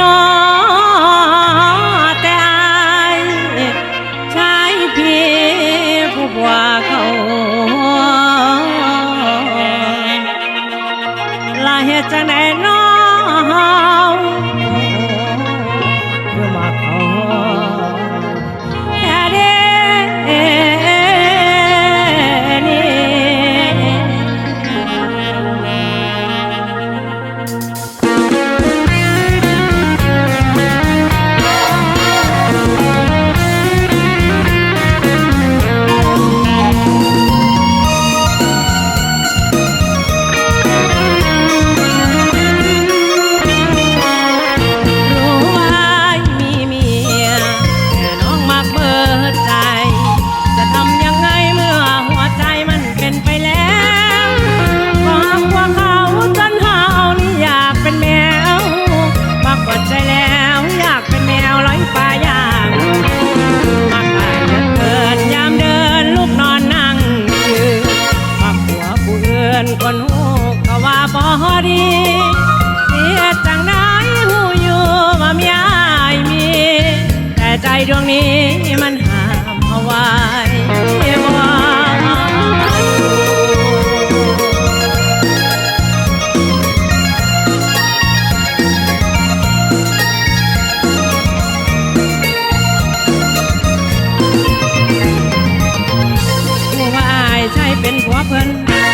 นอแต่อายชายเพียผู้บัวเขาลาเหตุจังได ดีเสียจังได้หูอยู่ว่ามีอายมี แต่ใจดวงนี้มันหา ใช่เป็นผัวเพิ่น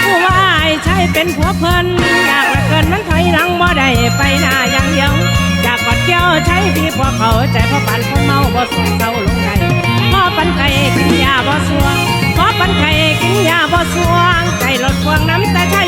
ผู้ว่าไอ้ใช่เป็นผัวเพิ่นอยากละเกินมันถอยหลังบ่ได้ไปหน้าอย่างเดียวอยากกอดเกี้ยวใช้พี่พวกเขาใจพ่อปันคนเมาบ่สงเศร้าลงไงพ่อปันไก่กินยาบ่สวงพ่อปันไก่กินยาบ่สวงใจรดควงน้ำแต่ใช่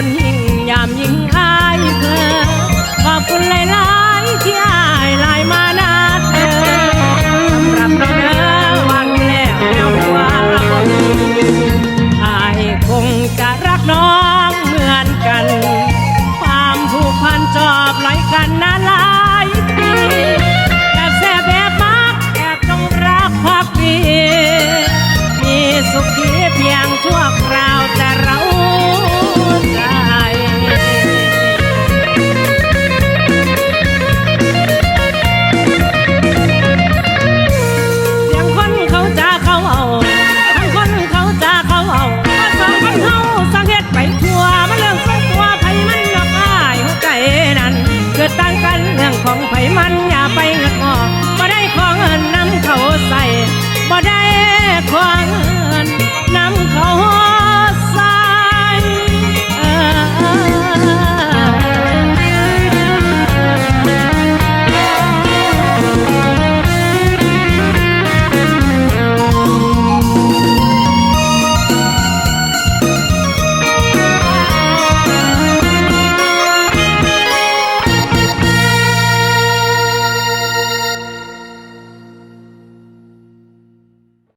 คนหิ